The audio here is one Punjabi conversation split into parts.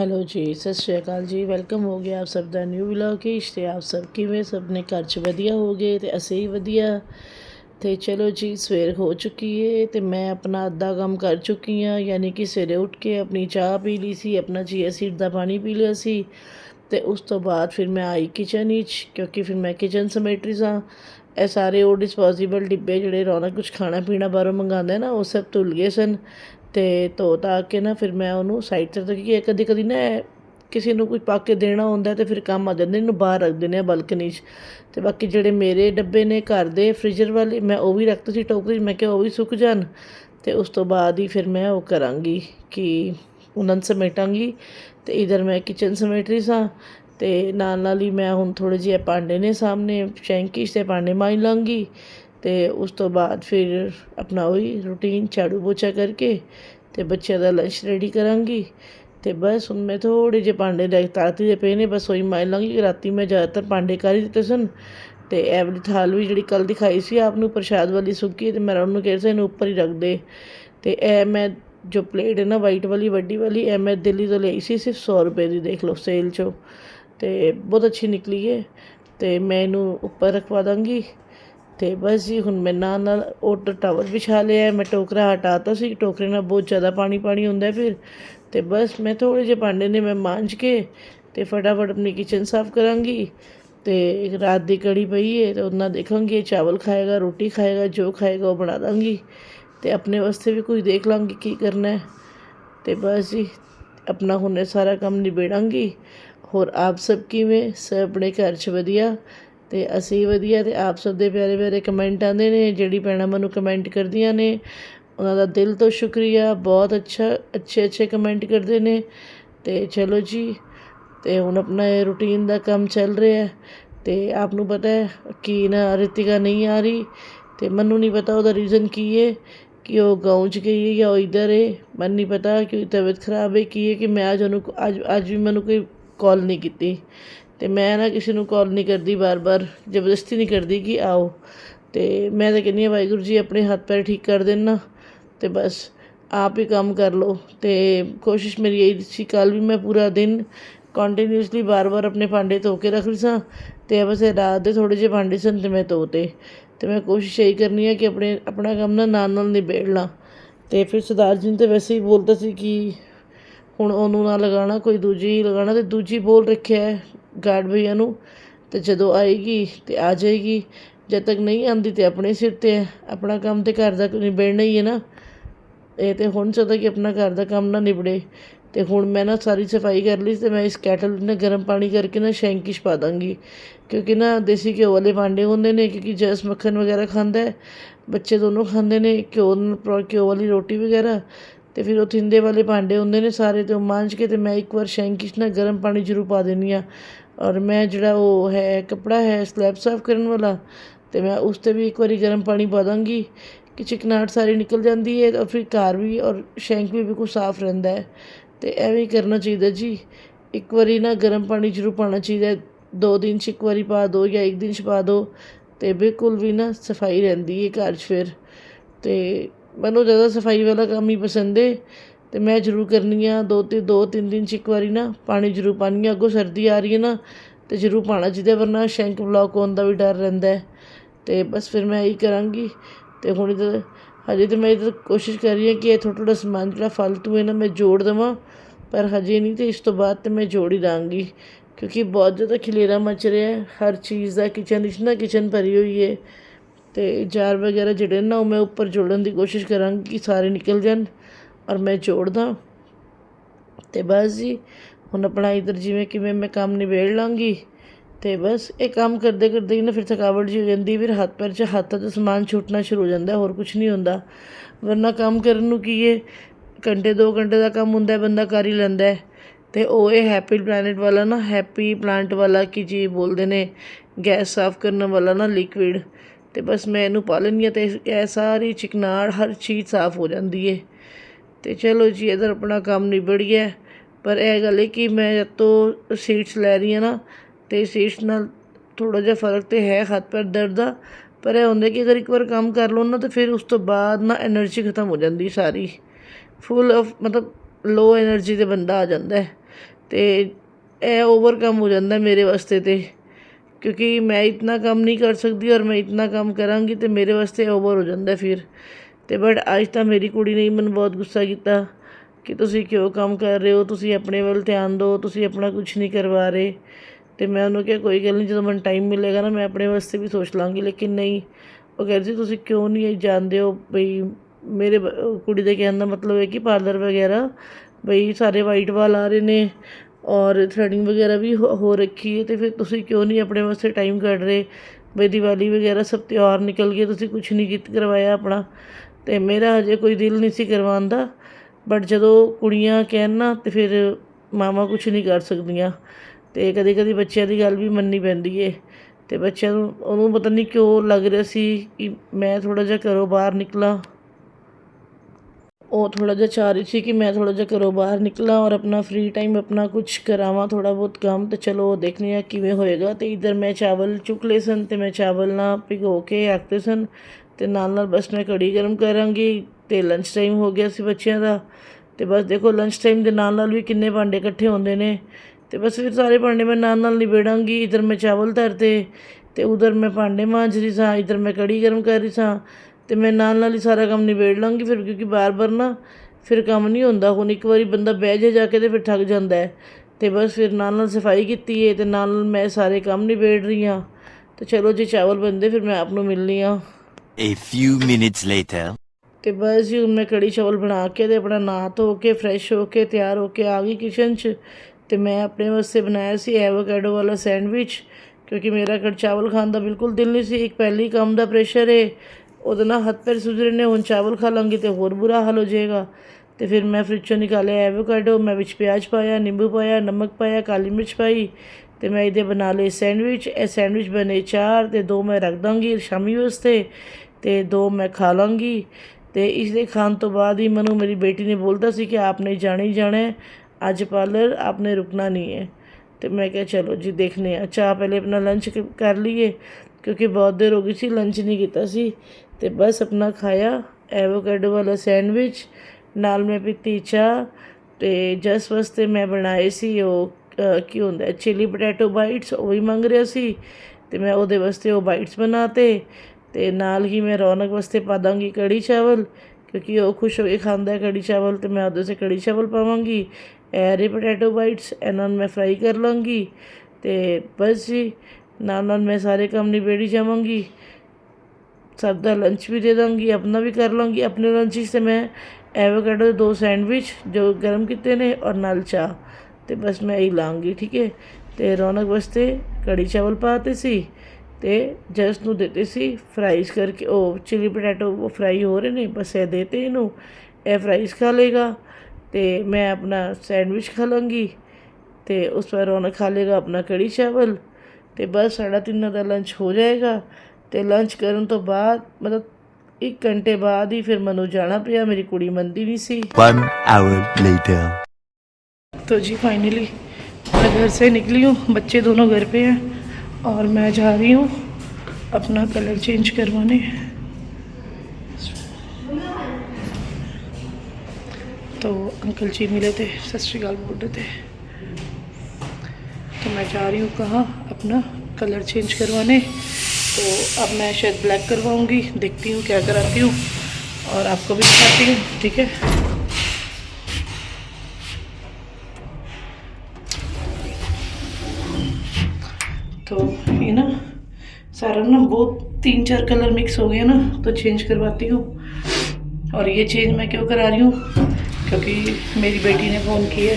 ਹੈਲੋ ਜੀ, ਸਤਿ ਸ਼੍ਰੀ ਅਕਾਲ ਜੀ, ਵੈਲਕਮ ਹੋ ਗਿਆ ਆਪ ਸਭ ਦਾ ਨਿਊ ਵਲੌਗ ਇਸ ਤੇ ਆਪ ਸਭ ਕਿਵੇਂ? ਸਭ ਨੇ ਘਰ 'ਚ ਵਧੀਆ ਹੋ ਗਏ ਤੇ ਅਸੀਂ ਹੀ ਵਧੀਆ। ਤੇ ਚਲੋ ਜੀ, ਸਵੇਰ ਹੋ ਚੁੱਕੀ ਏ, ਤੇ ਮੈਂ ਆਪਣਾ ਅੱਧਾ ਕੰਮ ਕਰ ਚੁੱਕੀ ਹਾਂ ਯਾਨੀ ਕਿ ਸਵੇਰੇ ਉੱਠ ਕੇ ਆਪਣੀ ਚਾਹ ਪੀ ਲਈ ਸੀ, ਆਪਣਾ ਜੀ ਸੀਡ ਦਾ ਪਾਣੀ ਪੀ ਲਿਆ ਸੀ। ਤੇ ਉਸ ਤੋਂ ਬਾਅਦ ਫਿਰ ਮੈਂ ਆਈ ਕਿਚਨ ਵਿੱਚ, ਕਿਉਂਕਿ ਫਿਰ ਮੈਂ ਕਿਚਨ ਸਮੇਟ ਰਹੀ ਸਾਂ ਇਹ ਸਾਰੇ ਉਹ ਡਿਸਪੋਜ਼ੇਬਲ ਡਿੱਬੇ ਜਿਹੜੇ ਰੌਣਕ ਕੁਝ ਖਾਣਾ ਪੀਣਾ ਬਾਹਰੋਂ ਮੰਗਾਉਂਦੇ ਨਾ, ਉਹ ਸਭ ਧੁੱਲ ਗਏ ਸਨ। ਅਤੇ ਧੋ ਧਾ ਕੇ ਨਾ ਫਿਰ ਮੈਂ ਉਹਨੂੰ ਸਾਈਡ ਤੇ ਰੱਖੀ ਕਿ ਕਦੀ ਕਦੀ ਨਾ ਕਿਸੇ ਨੂੰ ਕੋਈ ਪਾ ਕੇ ਦੇਣਾ ਹੁੰਦਾ ਤਾਂ ਫਿਰ ਕੰਮ ਆ ਜਾਂਦੇ। ਇਹਨੂੰ ਬਾਹਰ ਰੱਖ ਦਿੰਦੇ ਆ ਬਲਕਨੀ 'ਚ। ਅਤੇ ਬਾਕੀ ਜਿਹੜੇ ਮੇਰੇ ਡੱਬੇ ਨੇ ਘਰ ਦੇ ਫ੍ਰੀਜ਼ਰ ਵਾਲੇ, ਮੈਂ ਉਹ ਵੀ ਰੱਖਤੇ ਸੀ ਟੋਕਰੀ 'ਚ। ਮੈਂ ਕਿਹਾ ਉਹ ਵੀ ਸੁੱਕ ਜਾਣ। ਅਤੇ ਉਸ ਤੋਂ ਬਾਅਦ ਹੀ ਫਿਰ ਮੈਂ ਉਹ ਕਰਾਂਗੀ ਕਿ ਉਹਨਾਂ ਨੂੰ ਸਮੇਟਾਂਗੀ। ਅਤੇ ਇਧਰ ਮੈਂ ਕਿਚਨ ਸਮੇਟ ਰਹੀ ਸਾਂ। ਤੇ ਨਾਲ ਨਾਲ ਹੀ ਮੈਂ ਹੁਣ ਥੋੜੇ ਜਿਹੇ ਭਾਂਡੇ ਨੇ ਸਾਹਮਣੇ, ਸ਼ੈਂਕਿਸ਼ ਤੇ ਭਾਂਡੇ ਮਾਈ ਲਾਂਗੀ। ਅਤੇ ਉਸ ਤੋਂ ਬਾਅਦ ਫਿਰ ਆਪਣਾ ਉਹੀ ਰੂਟੀਨ ਝਾੜੂ ਪੋਚਾ ਕਰਕੇ ਅਤੇ ਬੱਚਿਆਂ ਦਾ ਲੰਚ ਰੈਡੀ ਕਰਾਂਗੀ। ਅਤੇ ਬਸ ਹੁਣ ਮੈਂ ਥੋੜ੍ਹੇ ਜਿਹੇ ਭਾਂਡੇ ਲੈ ਤਾਤੀ ਦੇ ਪਏ ਨੇ, ਬਸ ਉਹੀ ਮਾਈ ਲਾਂਗੀ। ਕਿ ਰਾਤੀ ਮੈਂ ਜ਼ਿਆਦਾਤਰ ਭਾਂਡੇ ਕਰ ਹੀ ਦਿੱਤੇ ਸਨ। ਅਤੇ ਇਹ ਵਾਲੀ ਥਾਲ ਵੀ ਜਿਹੜੀ ਕੱਲ ਦਿਖਾਈ ਸੀ ਆਪ ਨੂੰ, ਪ੍ਰਸ਼ਾਦ ਵਾਲੀ ਸੁੱਕੀ ਅਤੇ ਮੈਂ ਉਹਨੂੰ ਕਿਹਾ ਸੀ ਇਹਨੂੰ ਉੱਪਰ ਹੀ ਰੱਖ ਦੇ। ਤੇ ਇਹ ਮੈਂ ਜੋ ਪਲੇਟ ਹੈ ਨਾ ਵਾਈਟ ਵਾਲੀ, ਵੱਡੀ ਵਾਲੀ, ਇਹ ਮੈਂ ਦਿੱਲੀ ਤੋਂ ਲਈ ਸੀ, ਸਿਰਫ 100 ਰੁਪਏ ਦੀ, ਦੇਖ ਲਓ ਸੇਲ 'ਚੋਂ। ਅਤੇ ਬਹੁਤ ਅੱਛੀ ਨਿਕਲੀ ਹੈ। ਅਤੇ ਮੈਂ ਇਹਨੂੰ ਉੱਪਰ ਰਖਵਾ ਦਾਂਗੀ। ਤੇ ਬਸ ਜੀ, ਹੁਣ ਮੈਂ ਨਾਲ ਨਾਲ ਉਹ ਟਾਵਲ ਵਿਛਾ ਲਿਆ, ਮੈਂ ਟੋਕਰਾ ਹਟਾਤਾ ਸੀ, ਟੋਕਰੇ ਨਾਲ ਬਹੁਤ ਜ਼ਿਆਦਾ ਪਾਣੀ ਪਾਣੀ ਹੁੰਦਾ ਫਿਰ। ਤੇ ਬਸ ਮੈਂ ਥੋੜੇ ਜਿਹੇ ਭਾਂਡੇ ਨੇ ਮੈਂ ਮਾਂਜ ਕੇ ਤੇ ਫਟਾਫਟ ਆਪਣੀ ਕਿਚਨ ਸਾਫ਼ ਕਰਾਂਗੀ। ਤੇ ਰਾਤ ਦੀ ਕੜੀ ਪਈ ਹੈ ਤੇ ਉਹਨਾਂ ਦੇਖਾਂਗੀ ਚਾਵਲ ਖਾਏਗਾ, ਰੋਟੀ ਖਾਏਗਾ, ਜੋ ਖਾਏਗਾ ਉਹ ਬਣਾ ਦਾਂਗੀ। ਤੇ ਆਪਣੇ ਵਾਸਤੇ ਵੀ ਕੁਝ ਦੇਖ ਲਾਂਗੀ ਕੀ ਕਰਨਾ ਹੈ। ਤੇ ਬਸ ਜੀ, ਆਪਣਾ ਹੁਣੇ ਸਾਰਾ ਕੰਮ ਨਿਬੇੜਾਂਗੀ। ਹੋਰ ਆਪ ਸਭ ਕਿਵੇਂ? ਸਭ ਆਪਣੇ ਘਰ 'ਚ ਵਧੀਆ। ਅਤੇ ਅਸੀਂ ਵਧੀਆ ਅਤੇ ਆਪ ਸਭ ਦੇ ਪਿਆਰੇ ਪਿਆਰੇ ਕਮੈਂਟ ਆਉਂਦੇ ਨੇ, ਜਿਹੜੀ ਭੈਣਾਂ ਮੈਨੂੰ ਕਮੈਂਟ ਕਰਦੀਆਂ ਨੇ, ਉਹਨਾਂ ਦਾ ਦਿਲ ਤੋਂ ਸ਼ੁਕਰੀਆ, ਬਹੁਤ ਅੱਛਾ, ਅੱਛੇ ਅੱਛੇ ਕਮੈਂਟ ਕਰਦੇ ਨੇ ਅਤੇ ਚਲੋ ਜੀ ਅਤੇ ਹੁਣ ਆਪਣਾ ਇਹ ਰੂਟੀਨ ਦਾ ਕੰਮ ਚੱਲ ਰਿਹਾ ਅਤੇ ਆਪ ਨੂੰ ਪਤਾ ਹੈ ਕਿ ਨਾ ਰਿਤਿਕਾ ਨਹੀਂ ਆ ਰਹੀ ਅਤੇ ਮੈਨੂੰ ਨਹੀਂ ਪਤਾ ਉਹਦਾ ਰੀਜ਼ਨ ਕੀ ਹੈ, ਕਿ ਉਹ ਗਾਉਂ 'ਚ ਗਈ ਹੈ ਜਾਂ ਉਹ ਇੱਧਰ ਹੈ, ਮੈਨੂੰ ਨਹੀਂ ਪਤਾ ਕਿ ਤਬੀਅਤ ਖਰਾਬ ਹੈ, ਕੀ ਹੈ ਕਿ ਮੈਂ ਅੱਜ ਉਹਨੂੰ, ਅੱਜ ਅੱਜ ਵੀ ਮੈਨੂੰ ਕੋਈ ਕਾਲ ਨਹੀਂ ਕੀਤੀ। ਅਤੇ ਮੈਂ ਨਾ ਕਿਸੇ ਨੂੰ ਕਾਲ ਨਹੀਂ ਕਰਦੀ ਬਾਰ-ਬਾਰ, ਜ਼ਬਰਦਸਤੀ ਨਹੀਂ ਕਰਦੀ ਕਿ ਆਓ। ਅਤੇ ਮੈਂ ਤਾਂ ਕਹਿੰਦੀ ਹਾਂ, ਵਾਹਿਗੁਰੂ ਜੀ ਆਪਣੇ ਹੱਥ ਪੈਰ ਠੀਕ ਕਰ ਦੇਣ ਨਾ, ਤੇ ਬਸ ਆਪ ਹੀ ਕੰਮ ਕਰ ਲਓ। ਅਤੇ ਕੋਸ਼ਿਸ਼ ਮੇਰੀ ਇਹੀ ਸੀ, ਕੱਲ੍ਹ ਵੀ ਮੈਂ ਪੂਰਾ ਦਿਨ ਕੰਟੀਨਿਊਸਲੀ ਬਾਰ-ਬਾਰ ਆਪਣੇ ਭਾਂਡੇ ਧੋ ਕੇ ਰੱਖ ਰਹੀ ਸਾਂ ਅਤੇ ਬਸ ਰਾਤ ਦੇ ਥੋੜ੍ਹੇ ਜਿਹੇ ਭਾਂਡੇ ਸਨ ਅਤੇ ਮੈਂ ਧੋਤੇ। ਅਤੇ ਮੈਂ ਕੋਸ਼ਿਸ਼ ਇਹੀ ਕਰਨੀ ਹੈ ਕਿ ਆਪਣੇ, ਆਪਣਾ ਕੰਮ ਨਾ ਨਾਲ ਨਾਲ ਨਿਬੇੜ ਲਾਂ। ਅਤੇ ਫਿਰ ਸਰਦਾਰ ਜੀ ਨੇ ਤਾਂ ਵੈਸੇ ਹੀ ਬੋਲਦਾ ਸੀ ਕਿ ਹੁਣ ਉਹਨੂੰ ਨਾ ਲਗਾਉਣਾ, ਕੋਈ ਦੂਜੀ ਲਗਾਉਣਾ ਅਤੇ ਦੂਜੀ ਬੋਲ ਰੱਖਿਆ ਹੈ ਗਾਰਡ ਭਈਆ ਨੂੰ। ਅਤੇ ਜਦੋਂ ਆਏਗੀ ਤਾਂ ਆ ਜਾਏਗੀ। ਜਦ ਤੱਕ ਨਹੀਂ ਆਉਂਦੀ ਤਾਂ ਆਪਣੇ ਸਿਰ ਤੇ ਹੈ। ਆਪਣਾ ਕੰਮ ਤਾਂ ਘਰ ਦਾ ਨਿਬੇੜਨਾ ਹੀ ਹੈ ਨਾ। ਇਹ ਤਾਂ ਹੁਣ ਚਾਹੁੰਦਾ ਕਿ ਆਪਣਾ ਘਰ ਦਾ ਕੰਮ ਨਾ ਨਿਬੜੇ। ਅਤੇ ਹੁਣ ਮੈਂ ਨਾ ਸਾਰੀ ਸਫ਼ਾਈ ਕਰ ਲਈ ਅਤੇ ਮੈਂ ਇਸ ਕੈਟਲ ਨਾ ਗਰਮ ਪਾਣੀ ਕਰਕੇ ਨਾ ਸ਼ੈਂਕਿਸ਼ ਪਾ ਦਾਂਗੀ। ਕਿਉਂਕਿ ਨਾ ਦੇਸੀ ਘਿਓ ਵਾਲੇ ਭਾਂਡੇ ਹੁੰਦੇ ਨੇ, ਕਿਉਂਕਿ ਜਸ ਮੱਖਣ ਵਗੈਰਾ ਖਾਂਦਾ ਹੈ। ਬੱਚੇ ਦੋਨੋਂ ਖਾਂਦੇ ਨੇ ਘਿਓ ਘਿਓ ਵਾਲੀ ਰੋਟੀ ਵਗੈਰਾ। ਤੇ ਫਿਰ ਉਹ ਥਿੰਦੇ ਵਾਲੇ ਭਾਂਡੇ ਹੁੰਦੇ ਨੇ ਸਾਰੇ ਤੇ ਉਹ ਮਾਂਜ ਕੇ ਤੇ ਮੈਂ ਇੱਕ ਵਾਰ ਸ਼ੈਂਕਿਸ਼ ਨਾਲ ਗਰਮ ਪਾਣੀ ਜ਼ਰੂਰ ਪਾ ਦਿੰਦੀ ਹਾਂ। ਔਰ ਮੈਂ ਜਿਹੜਾ ਉਹ ਹੈ, ਕੱਪੜਾ ਹੈ, ਸਲੈਬ ਸਾਫ਼ ਕਰਨ ਵਾਲਾ, ਤੇ ਮੈਂ ਉਸ 'ਤੇ ਵੀ ਇੱਕ ਵਾਰੀ ਗਰਮ ਪਾਣੀ ਪਾ ਦਾਂਗੀ। ਕਿ ਚਿਕਨਾਹਟ ਸਾਰੀ ਨਿਕਲ ਜਾਂਦੀ ਹੈ ਔਰ ਫਿਰ ਘਰ ਵੀ ਔਰ ਸ਼ੈਂਕ ਵੀ ਬਿਲਕੁਲ ਸਾਫ਼ ਰਹਿੰਦਾ ਹੈ। ਤੇ ਐਵੇਂ ਹੀ ਕਰਨਾ ਚਾਹੀਦਾ ਜੀ। ਇੱਕ ਵਾਰੀ ਨਾ ਗਰਮ ਪਾਣੀ ਜ਼ਰੂਰ ਪਾਉਣਾ ਚਾਹੀਦਾ ਦੋ ਦਿਨ 'ਚ ਇੱਕ ਵਾਰੀ ਪਾ ਦਿਓ ਜਾਂ ਇੱਕ ਦਿਨ 'ਚ ਪਾ ਦਿਓ ਤੇ ਬਿਲਕੁਲ ਵੀ ਨਾ ਸਫ਼ਾਈ ਰਹਿੰਦੀ ਹੈ ਘਰ 'ਚ ਫਿਰ। ਤੇ ਮੈਨੂੰ ਜ਼ਿਆਦਾ ਸਫ਼ਾਈ ਵਾਲਾ ਕੰਮ ਹੀ ਪਸੰਦ ਹੈ ਅਤੇ ਮੈਂ ਜ਼ਰੂਰ ਕਰਨੀ ਆ, ਦੋ ਤੇ ਦੋ, ਤਿੰਨ ਦਿਨ 'ਚ ਇੱਕ ਵਾਰੀ ਨਾ ਪਾਣੀ ਜ਼ਰੂਰ ਪਾਣੀ ਹਾਂ ਅੱਗੋਂ ਸਰਦੀ ਆ ਰਹੀ ਹੈ ਨਾ ਅਤੇ ਜ਼ਰੂਰ ਪਾਉਣਾ ਜਿਹਦੇ ਵਰਨਾ ਸ਼ੈਂਕ ਬਲੌਕ ਹੋਣ ਦਾ ਵੀ ਡਰ ਰਹਿੰਦਾ ਅਤੇ ਬਸ ਫਿਰ ਮੈਂ ਇਹੀ ਕਰਾਂਗੀ ਅਤੇ ਹੁਣ ਇੱਧਰ ਹਜੇ ਤਾਂ ਮੈਂ ਇੱਧਰ ਕੋਸ਼ਿਸ਼ ਕਰ ਰਹੀ ਹਾਂ ਕਿ ਇਹ ਥੋੜ੍ਹਾ ਥੋੜ੍ਹਾ ਸਮਾਨ ਜਿਹੜਾ ਫालतू ਹੈ ਨਾ ਮੈਂ ਜੋੜ ਦੇਵਾਂ, ਪਰ ਹਜੇ ਨਹੀਂ ਤੇ ਇਸ ਤੋਂ ਬਾਅਦ ਤੇ ਮੈਂ ਜੋੜ ਹੀ ਦਾਂਗੀ ਕਿਉਂਕਿ ਬਹੁਤ ਜ਼ਿਆਦਾ ਖਿਲੇਰਾ ਮਚ ਰਿਹਾ ਹੈ ਹਰ ਚੀਜ਼ ਦਾ ਕਿਚਨ ਵਿੱਚ ਨਾ ਕਿਚਨ ਭਰੀ ਹੋਈ ਹੈ ਅਤੇ ਜਾਰ ਵਗੈਰਾ ਜਿਹੜੇ ਨਾ ਉਹ ਮੈਂ ਉੱਪਰ ਜੋੜਨ ਦੀ ਕੋਸ਼ਿਸ਼ ਕਰਾਂਗੀ ਕਿ ਸਾਰੇ ਨਿਕਲ ਜਾਣ ਔਰ ਮੈਂ ਜੋੜਦਾ। ਅਤੇ ਬਸ ਜੀ, ਹੁਣ ਆਪਣਾ ਇਧਰ ਜਿਵੇਂ ਕਿਵੇਂ ਮੈਂ ਕੰਮ ਨਿਬੇੜ ਲਾਂਗੀ। ਤੇ ਬਸ ਇਹ ਕੰਮ ਕਰਦੇ ਕਰਦੇ ਹੀ ਨਾ ਫਿਰ ਥਕਾਵਟ ਜਿਹੀ ਹੋ ਜਾਂਦੀ, ਫਿਰ ਹੱਥ ਪੈਰ 'ਚ ਹੱਥ ਤੋਂ ਸਮਾਨ ਛੁੱਟਣਾ ਸ਼ੁਰੂ ਹੋ ਜਾਂਦਾ, ਹੋਰ ਕੁਝ ਨਹੀਂ ਹੁੰਦਾ। ਵਰਨਾ ਕੰਮ ਕਰਨ ਨੂੰ ਕੀ ਹੈ ਘੰਟੇ 2 ਘੰਟੇ ਦਾ ਕੰਮ ਹੁੰਦਾ, ਬੰਦਾ ਕਰ ਹੀ ਲੈਂਦਾ ਹੈ। ਤੇ ਉਹ ਇਹ ਹੈਪੀ ਪਲੈਨਟ ਵਾਲਾ ਨਾ, ਹੈਪੀ ਪਲਾਂਟ ਵਾਲਾ ਕਿ ਜੀ ਬੋਲਦੇ ਨੇ, ਗੈਸ ਸਾਫ਼ ਕਰਨ ਵਾਲਾ ਨਾ ਲਿਕੁਇਡ ਅਤੇ ਬਸ ਮੈਂ ਇਹਨੂੰ ਪਾ ਲੈਂਦੀ ਹਾਂ ਅਤੇ ਇਹ ਸਾਰੀ ਚਿਕਨਾੜ ਹਰ ਚੀਜ਼ ਸਾਫ਼ ਹੋ ਜਾਂਦੀ ਹੈ ਅਤੇ ਚਲੋ ਜੀ, ਇੱਧਰ ਆਪਣਾ ਕੰਮ ਨਿਬੜ ਗਿਆ ਪਰ ਇਹ ਗੱਲ ਹੈ ਕਿ ਮੈਂ ਜਦ ਤੋਂ ਸੀਟਸ ਲੈ ਰਹੀ ਹਾਂ ਨਾ ਅਤੇ ਸੀਟਸ ਨਾਲ ਥੋੜ੍ਹਾ ਜਿਹਾ ਫ਼ਰਕ ਤਾਂ ਹੈ ਹੱਥ ਪੈਰ ਦਰਦ ਦਾ। ਪਰ ਇਹ ਹੁੰਦਾ ਕਿ ਅਗਰ ਇੱਕ ਵਾਰ ਕੰਮ ਕਰ ਲਓ ਨਾ, ਤਾਂ ਫਿਰ ਉਸ ਤੋਂ ਬਾਅਦ ਨਾ એનર્ਜੀ ਖਤਮ ਹੋ ਜਾਂਦੀ ਸਾਰੀ। ਫੁੱਲ ਆਫ ਮਤਲਬ ਲੋ એનર્ਜੀ ਤੇ ਬੰਦਾ ਆ ਜਾਂਦਾ ਤੇ ਇਹ ਓਵਰਕਮ ਹੋ ਜਾਂਦਾ ਮੇਰੇ ਵਾਸਤੇ ਤੇ। ਕਿਉਂਕਿ ਮੈਂ ਇਤਨਾ ਕੰਮ ਨਹੀਂ ਕਰ ਸਕਦੀ ਔਰ ਮੈਂ ਇਤਨਾ ਕੰਮ ਕਰਾਂਗੀ ਤੇ ਮੇਰੇ ਵਾਸਤੇ ਓਵਰ ਹੋ ਜਾਂਦਾ ਫਿਰ। ਤੇ ਬਟ ਅੱਜ ਤਾਂ ਮੇਰੀ ਕੁੜੀ ਨੇ ਮੈਨੂੰ ਬਹੁਤ ਗੁੱਸਾ ਕੀਤਾ ਕਿ ਤੁਸੀਂ ਕਿਉਂ ਕੰਮ ਕਰ ਰਹੇ ਹੋ, ਤੁਸੀਂ ਆਪਣੇ ਵੱਲ ਧਿਆਨ ਦਿਓ, ਤੁਸੀਂ ਆਪਣਾ ਕੁਝ ਨਹੀਂ ਕਰਵਾ ਰਹੇ। ਤੇ ਮੈਂ ਉਹਨੂੰ ਕਿਹਾ, ਕੋਈ ਗੱਲ ਨਹੀਂ, ਜਦੋਂ ਮੈਨੂੰ ਟਾਈਮ ਮਿਲੇਗਾ ਨਾ, ਮੈਂ ਆਪਣੇ ਵਾਸਤੇ ਵੀ ਸੋਚ ਲਾਂਗੀ, ਲੇਕਿਨ ਨਹੀਂ। ਉਹ ਕਹਿੰਦੀ ਸੀ, ਤੁਸੀਂ ਕਿਉਂ ਨਹੀਂ ਜਾਣਦੇ ਹੋ ਬਈ ਮੇਰੇ ਕੁੜੀ ਦੇ ਕਹਿਣ ਦਾ ਮਤਲਬ ਹੈ ਕਿ ਪਾਰਲਰ ਵਗੈਰਾ ਬਈ ਸਾਰੇ ਵਾਈਟ ਵਾਲ ਆ ਰਹੇ ਨੇ ਔਰ ਥਰੈਡਿੰਗ ਵਗੈਰਾ ਵੀ ਹੋ ਹੋ ਰੱਖੀ ਹੈ ਅਤੇ ਫਿਰ ਤੁਸੀਂ ਕਿਉਂ ਨਹੀਂ ਆਪਣੇ ਵਾਸਤੇ ਟਾਈਮ ਕੱਢ ਰਹੇ? ਬਈ ਦੀਵਾਲੀ ਵਗੈਰਾ ਸਭ ਤਿਉਹਾਰ ਨਿਕਲ ਗਏ, ਤੁਸੀਂ ਕੁਛ ਨਹੀਂ ਕੀਤਾ, ਕਰਵਾਇਆ ਆਪਣਾ। ਅਤੇ ਮੇਰਾ ਹਜੇ ਕੋਈ ਦਿਲ ਨਹੀਂ ਸੀ ਕਰਵਾਉਣ ਦਾ ਬਟ ਜਦੋਂ ਕੁੜੀਆਂ ਕਹਿਣ ਨਾ, ਤਾਂ ਫਿਰ ਮਾਵਾਂ ਕੁਛ ਨਹੀਂ ਕਰ ਸਕਦੀਆਂ। ਅਤੇ ਕਦੇ ਕਦੇ ਬੱਚਿਆਂ ਦੀ ਗੱਲ ਵੀ ਮੰਨਣੀ ਪੈਂਦੀ ਹੈ ਅਤੇ ਬੱਚਿਆਂ ਨੂੰ, ਉਹਨੂੰ ਪਤਾ ਨਹੀਂ ਕਿਉਂ ਲੱਗ ਰਿਹਾ ਸੀ ਕਿ ਮੈਂ ਥੋੜ੍ਹਾ ਜਿਹਾ ਘਰੋਂ ਬਾਹਰ ਨਿਕਲਾਂ। ਉਹ ਥੋੜਾ ਜਿਹਾ ਚਾਹ ਰਹੀ ਸੀ ਕਿ ਮੈਂ ਥੋੜਾ ਜਿਹਾ ਘਰੋਂ ਬਾਹਰ ਨਿਕਲਾਂ ਔਰ ਆਪਣਾ ਫ੍ਰੀ ਟਾਈਮ ਆਪਣਾ ਕੁਝ ਕਰਾਵਾਂ ਥੋੜਾ ਬਹੁਤ ਕੰਮ, ਤੇ ਚਲੋ ਦੇਖਨੇ ਆ ਕਿਵੇਂ ਹੋਏਗਾ। ਤੇ ਇਧਰ ਮੈਂ ਚਾਵਲ ਚੁੱਕ ਲਏ ਸਨ ਤੇ ਮੈਂ ਚਾਵਲ ਨਾ ਭਿਗੋ ਕੇ ਰੱਖਦੇ ਸਨ ਤੇ ਨਾਲ ਨਾਲ ਬਸ ਮੈਂ ਕੜੀ ਗਰਮ ਕਰਾਂਗੀ ਤੇ ਲੰਚ ਟਾਈਮ ਹੋ ਗਿਆ ਸੀ ਬੱਚਿਆਂ ਦਾ। ਤੇ ਬਸ ਦੇਖੋ ਲੰਚ ਟਾਈਮ ਦੇ ਨਾਲ ਨਾਲ ਵੀ ਕਿੰਨੇ ਭਾਂਡੇ ਇਕੱਠੇ ਹੁੰਦੇ ਨੇ। ਤੇ ਬਸ ਫਿਰ ਸਾਰੇ ਭਾਂਡੇ ਮੈਂ ਨਾਲ ਨਾਲ ਨਿਬੇੜਾਂਗੀ। ਇਧਰ ਮੈਂ ਚਾਵਲ ਧਰਤੇ ਤੇ ਉਧਰ ਮੈਂ ਭਾਂਡੇ ਮਾਂਜ ਰਹੀ ਸਾਂ, ਇਧਰ ਮੈਂ ਕੜੀ ਗਰਮ ਕਰ ਰਹੀ ਸਾਂ। ਤੇ ਮੈਂ ਨਾਲ ਨਾਲ ਹੀ ਸਾਰਾ ਕੰਮ ਨਿਬੇੜ ਲਾਂਗੀ ਫਿਰ ਕਿਉਂਕਿ ਬਾਰ-ਬਾਰ ਨਾ ਫਿਰ ਕੰਮ ਨਹੀਂ ਹੁੰਦਾ। ਹੁਣ ਇੱਕ ਵਾਰੀ ਬੰਦਾ ਬਹਿ ਜੇ ਜਾ ਕੇ ਤੇ ਫਿਰ ਥੱਕ ਜਾਂਦਾ ਹੈ। ਤੇ ਬਸ ਫਿਰ ਨਾਲ ਨਾਲ ਸਫ਼ਾਈ ਕੀਤੀ ਹੈ ਤੇ ਨਾਲ ਨਾਲ ਮੈਂ ਸਾਰੇ ਕੰਮ ਨਿਬੇੜ ਰਹੀ ਹਾਂ। ਤੇ ਚਲੋ ਜੇ ਚਾਵਲ ਬਣਦੇ ਫਿਰ ਮੈਂ ਆਪ ਨੂੰ ਮਿਲਣੀ ਆ। A few minutes later. ਤੇ ਬਸ ਜੀ ਹੁਣ ਮੈਂ ਕੜੀ ਚਾਵਲ ਬਣਾ ਕੇ ਤੇ ਆਪਣਾ ਨਹਾ ਧੋ ਕੇ ਫਰੈਸ਼ ਹੋ ਕੇ ਤਿਆਰ ਹੋ ਕੇ ਆ ਗਈ ਕਿਚਨ 'ਚ। ਤੇ ਮੈਂ ਆਪਣੇ ਵਾਸਤੇ ਬਣਾਇਆ ਸੀ ਐਵੋਕੈਡੋ ਵਾਲਾ ਸੈਂਡਵਿਚ ਕਿਉਂਕਿ ਮੇਰਾ ਕੜ ਚਾਵਲ ਖਾਣ ਦਾ ਬਿਲਕੁਲ ਦਿਲ ਨਹੀਂ ਸੀ। ਇੱਕ ਪਹਿਲੀ ਕੰਮ ਦਾ ਪ੍ਰੈਸ਼ਰ ਹੈ ਉਹਦੇ ਨਾਲ ਹੱਥ ਪੈਰ ਸੁੱਜ ਰਹੇ ਨੇ, ਹੁਣ ਚਾਵਲ ਖਾ ਲਾਂਗੀ ਤੇ ਹੋਰ ਬੁਰਾ ਹਾਲ ਹੋ ਜਾਏਗਾ। ਤੇ ਫਿਰ ਮੈਂ ਫਰਿੱਜ ਚੋਂ ਨਿਕਾਲਿਆ ਐਵੋਕੈਡੋ ਮੈਂ ਵਿੱਚ ਪਿਆਜ਼ ਪਾਇਆ, ਨਿੰਬੂ ਪਾਇਆ, ਨਮਕ ਪਾਇਆ, ਕਾਲੀ ਮਿਰਚ ਪਾਈ ਤੇ ਮੈਂ ਇਹਦੇ ਬਣਾ ਲਏ ਸੈਂਡਵਿਚ। ਇਹ ਸੈਂਡਵਿਚ ਬਣੇ ਚਾਰ ਤੇ ਦੋ ਮੈਂ ਰੱਖ ਦਾਂਗੀ ਸ਼ਾਮੀ ਵਾਸਤੇ ਤੇ ਦੋ ਮੈਂ ਖਾ ਲਾਂਗੀ। ਤੇ ਇਸ ਦੇ ਖਾਣ ਤੋਂ ਬਾਅਦ ਹੀ ਮੈਨੂੰ ਮੇਰੀ ਬੇਟੀ ਨੇ ਬੋਲਦਾ ਸੀ ਕਿ ਆਪਨੇ ਜਾਣਾ ਹੀ ਜਾਣਾ ਅੱਜ ਪਾਰਲਰ ਆਪਨੇ ਰੁਕਣਾ ਨਹੀਂ ਹੈ। ਤੇ ਮੈਂ ਕਿਹਾ ਚਲੋ ਜੀ ਦੇਖਨੇ ਆ ਚਾਹ ਪਹਿਲੇ ਆਪਣਾ ਲੰਚ ਕਰ ਲਈਏ ਕਿਉਂਕਿ ਬਹੁਤ ਦੇਰ ਹੋ ਗਈ ਸੀ ਲੰਚ ਨਹੀਂ ਕੀਤਾ ਸੀ। ਤੇ ਬਸ ਆਪਣਾ ਖਾਇਆ ਐਵੋਕੈਡੋ ਵਾਲਾ ਸੈਂਡਵਿਚ ਨਾਲ ਮੈਂ ਪੀਤੀ ਚਾਹ ਤੇ ਜਸ ਵਾਸਤੇ ਮੈਂ ਬਣਾਏ ਸੀ ਉਹ ਕੀ ਹੁੰਦਾ ਚਿਲੀ ਪੋਟੈਟੋ ਬਾਈਟਸ ਉਹ ਵੀ ਮੰਗ ਰਿਹਾ ਸੀ ਤੇ ਮੈਂ ਉਹਦੇ ਵਾਸਤੇ ਉਹ ਬਾਈਟਸ ਬਣਾਤੇ ਤੇ ਨਾਲ ਹੀ ਮੈਂ ਰੌਣਕ ਵਾਸਤੇ ਪਾ ਦਾਂਗੀ ਕੜੀ ਚਾਵਲ ਕਿਉਂਕਿ ਉਹ ਖੁਸ਼ ਹੋ ਕੇ ਖਾਂਦਾ ਹੈ ਕੜੀ ਚਾਵਲ ਤੇ ਮੈਂ ਉਹਦੇ ਸੇ ਕੜੀ ਚਾਵਲ ਪਾਵਾਂਗੀ। ਐਰੇ ਪੋਟੈਟੋ ਬਾਈਟਸ ਇਹਨਾਂ ਨੂੰ ਮੈਂ ਫਰਾਈ ਕਰ ਲਾਂਗੀ ਤੇ ਬਸ ਜੀ, ਨਾਲ ਨਾਲ ਮੈਂ ਸਾਰੇ ਕੰਮ ਨਿਬੇੜੀ ਜਾਵਾਂਗੀ। ਸਭ ਦਾ ਲੰਚ ਵੀ ਦੇ ਦਾਂਗੀ, ਆਪਣਾ ਵੀ ਕਰ ਲਾਂਗੀ। ਆਪਣੇ ਲੰਚ 'ਚ ਤੇ ਮੈਂ ਐਵੋਕੈਡੋ ਦੇ ਦੋ ਸੈਂਡਵਿਚ ਜੋ ਗਰਮ ਕੀਤੇ ਨੇ ਔਰ ਨਾਲ ਚਾਹ। ਤੇ ਬਸ ਮੈਂ ਇਹ ਲਾਂਗੀ, ਠੀਕ ਹੈ? ਤੇ ਰੌਣਕ ਵਾਸਤੇ ਕੜੀ ਚਾਵਲ ਪਾਤੇ ਸੀ ਤੇ ਜਸ ਨੂੰ ਦਿੱਤੇ ਸੀ ਫਰਾਈਜ਼ ਕਰਕੇ। ਉਹ ਚਿਲੀ ਪਟੈਟੋ ਉਹ ਫਰਾਈ ਹੋ ਰਹੇ ਨੇ, ਬਸ ਇਹ ਦੇਤੇ ਇਹਨੂੰ। ਇਹ ਫਰਾਈਜ਼ ਖਾ ਲੇਗਾ ਤੇ ਮੈਂ ਆਪਣਾ ਸੈਂਡਵਿਚ ਖਾ ਲਾਂਗੀ ਤੇ ਉਸ ਪਰ ਰੌਣਕ ਖਾ ਲੇਗਾ ਆਪਣਾ ਕੜੀ ਚਾਵਲ। ਤੇ ਬਸ ਸਾਡਾ ਤਿੰਨਾਂ ਦਾ ਲੰਚ ਹੋ ਜਾਏਗਾ। ਤੇ ਲੰਚ ਕਰਨ ਤੋਂ ਬਾਅਦ ਮਤਲਬ 1 ਘੰਟੇ ਬਾਅਦ ਹੀ ਫਿਰ ਮੈਨੂੰ ਜਾਣਾ ਪਿਆ ਮੇਰੀ ਕੁੜੀ ਮੰਦੀ ਨਹੀਂ ਸੀ One hour later. तो जी फाइनली मैं घर से निकली हूँ बच्चे दोनों घर पे हैं और मैं जा रही हूँ अपना कलर चेंज करवाने तो अंकल जी मिले थे सत श्रीकाल बोल रहे थे तो मैं जा रही हूँ कहाँ अपना कलर चेंज करवाने तो अब मैं शायद ब्लैक करवाऊँगी। देखती हूँ क्या कराती हूँ। और आपको भी दिखाती हूँ, ठीक है? तो ये ना, सारा ना बहुत तीन चार कलर मिक्स हो गया ना तो चेंज करवाती हूँ। और ये चेंज मैं क्यों करा रही हूँ? क्योंकि मेरी बेटी ने फ़ोन किया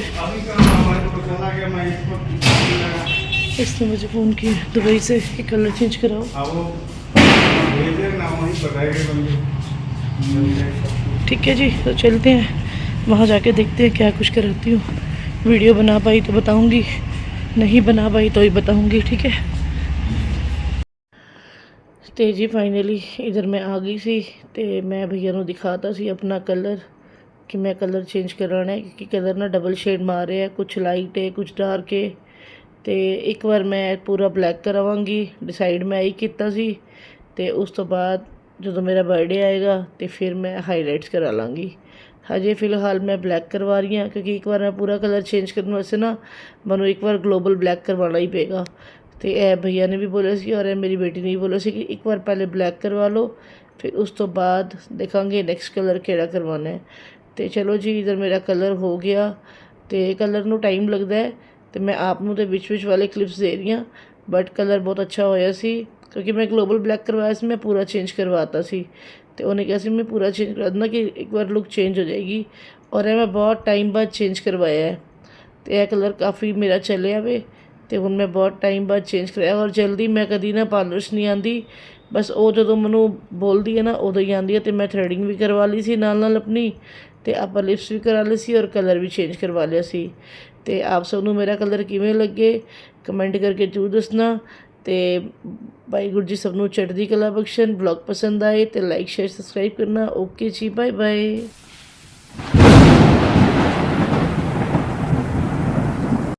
इसने मुझे फ़ोन किया दुबई से कि कलर चेंज कराओ ठीक है जी तो चलते हैं वहाँ जाके देखते हैं क्या कुछ कराती हूँ वीडियो बना पाई तो बताऊँगी नहीं बना पाई तो ही बताऊँगी ठीक है ਤੇ ਜੀ ਫਾਈਨਲੀ ਇਧਰ ਮੈਂ ਆ ਗਈ ਸੀ ਤੇ ਮੈਂ ਭਈਆ ਨੂੰ ਦਿਖਾਤਾ ਸੀ ਆਪਣਾ ਕਲਰ ਕਿ ਮੈਂ ਕਲਰ ਚੇਂਜ ਕਰਾਉਣਾ ਹੈ ਕਿਉਂਕਿ ਕਲਰ ਨਾ ਡਬਲ ਸ਼ੇਡ ਮਾਰ ਰਿਹਾ ਕੁਝ ਲਾਈਟ ਹੈ ਕੁਝ ਡਾਰਕ ਹੈ ਅਤੇ ਇੱਕ ਵਾਰ ਮੈਂ ਪੂਰਾ ਬਲੈਕ ਕਰਾਵਾਂਗੀ ਡਿਸਾਈਡ ਮੈਂ ਇਹੀ ਕੀਤਾ ਸੀ ਅਤੇ ਉਸ ਤੋਂ ਬਾਅਦ ਜਦੋਂ ਮੇਰਾ ਬਰਡੇ ਆਏਗਾ ਅਤੇ ਫਿਰ ਮੈਂ ਹਾਈਲਾਈਟਸ ਕਰਾ ਲਾਂਗੀ। ਹਜੇ ਫਿਲਹਾਲ ਮੈਂ ਬਲੈਕ ਕਰਵਾ ਰਹੀ ਹਾਂ ਕਿਉਂਕਿ ਇੱਕ ਵਾਰ ਮੈਂ ਪੂਰਾ ਕਲਰ ਚੇਂਜ ਕਰਨ ਵਾਸਤੇ ਨਾ ਮੈਨੂੰ ਇੱਕ ਵਾਰ ਗਲੋਬਲ ਬਲੈਕ ਕਰਵਾਉਣਾ ਹੀ ਪਏਗਾ। ਤੇ ਇਹ ਭਈਆ ਨੇ ਵੀ ਬੋਲਿਆ ਸੀ ਔਰ ਇਹ ਮੇਰੀ ਬੇਟੀ ਨੇ ਵੀ ਬੋਲਿਆ ਸੀ ਕਿ ਇੱਕ ਵਾਰ ਪਹਿਲੇ ਬਲੈਕ ਕਰਵਾ ਲਓ, ਫਿਰ ਉਸ ਤੋਂ ਬਾਅਦ ਦੇਖਾਂਗੇ ਨੈਕਸਟ ਕਲਰ ਕਿਹੜਾ ਕਰਵਾਉਣਾ ਹੈ। ਤੇ ਚਲੋ ਜੀ, ਇਧਰ ਮੇਰਾ ਕਲਰ ਹੋ ਗਿਆ ਤੇ ਕਲਰ ਨੂੰ ਟਾਈਮ ਲੱਗਦਾ ਹੈ। ਤੇ ਮੈਂ ਆਪ ਨੂੰ ਤੇ ਵਿੱਚ ਵਿੱਚ ਵਾਲੇ ਕਲਿੱਪਸ ਦੇ ਰਹੀ ਹਾਂ। ਬਟ ਕਲਰ ਬਹੁਤ ਅੱਛਾ ਹੋਇਆ ਸੀ। ਕਿਉਂਕਿ ਮੈਂ ਗਲੋਬਲ ਬਲੈਕ ਕਰਵਾਇਆ ਸੀ, ਮੈਂ ਪੂਰਾ ਚੇਂਜ ਕਰਵਾਤਾ ਸੀ। ਤੇ ਉਹਨੇ ਕਿਹਾ ਸੀ, ਮੈਂ ਪੂਰਾ ਚੇਂਜ ਕਰਾ ਦਿੰਦਾ ਕਿ ਇੱਕ ਵਾਰ ਲੁੱਕ ਚੇਂਜ ਹੋ ਜਾਏਗੀ। ਔਰ ਇਹ ਮੈਂ ਬਹੁਤ ਟਾਈਮ ਬਾਅਦ ਚੇਂਜ ਕਰਵਾਇਆ ਹੈ। ਤੇ ਇਹ ਕਲਰ ਕਾਫੀ ਮੇਰਾ ਚੱਲਿਆ ਵੇ। ਤੇ ਹੁਣ ਮੈਂ ਬਹੁਤ ਟਾਈਮ ਬਾਅਦ ਚੇਂਜ ਕਰਾਇਆ। ਔਰ ਜਲਦੀ ਮੈਂ ਕਦੀ ਨਾ ਪਾਰਲਰਸ ਨਹੀਂ ਆਂਦੀ। ਬਸ ਉਹ ਜਦੋਂ ਮੈਨੂੰ ਬੋਲਦੀ ਹੈ ਨਾ, ਉਦੋਂ ਹੀ ਆਉਂਦੀ ਹੈ ਅਤੇ ਮੈਂ ਥਰੈਡਿੰਗ ਵੀ ਕਰਵਾ ਲਈ ਸੀ ਨਾਲ ਨਾਲ ਆਪਣੀ ਅਤੇ ਆਪਾਂ ਲਿਪਸ ਵੀ ਕਰਾ ਲਈ ਸੀ ਔਰ ਕਲਰ ਵੀ ਚੇਂਜ ਕਰਵਾ ਲਿਆ ਸੀ। ਅਤੇ ਆਪ ਸਭ ਨੂੰ ਮੇਰਾ ਕਲਰ ਕਿਵੇਂ ਲੱਗੇ ਕਮੈਂਟ ਕਰਕੇ ਜ਼ਰੂਰ ਦੱਸਣਾ ਤੇ ਵਾਹਿਗੁਰੂ ਜੀ ਸਭ ਨੂੰ ਚੜ੍ਹਦੀ ਕਲਾ ਬਖਸ਼ਣ ਬਲੌਗ ਪਸੰਦ ਆਏ ਤੇ ਲਾਈਕ ਸ਼ੇਅਰ ਸਬਸਕ੍ਰਾਈਬ ਕਰਨਾ। Okay ji bye bye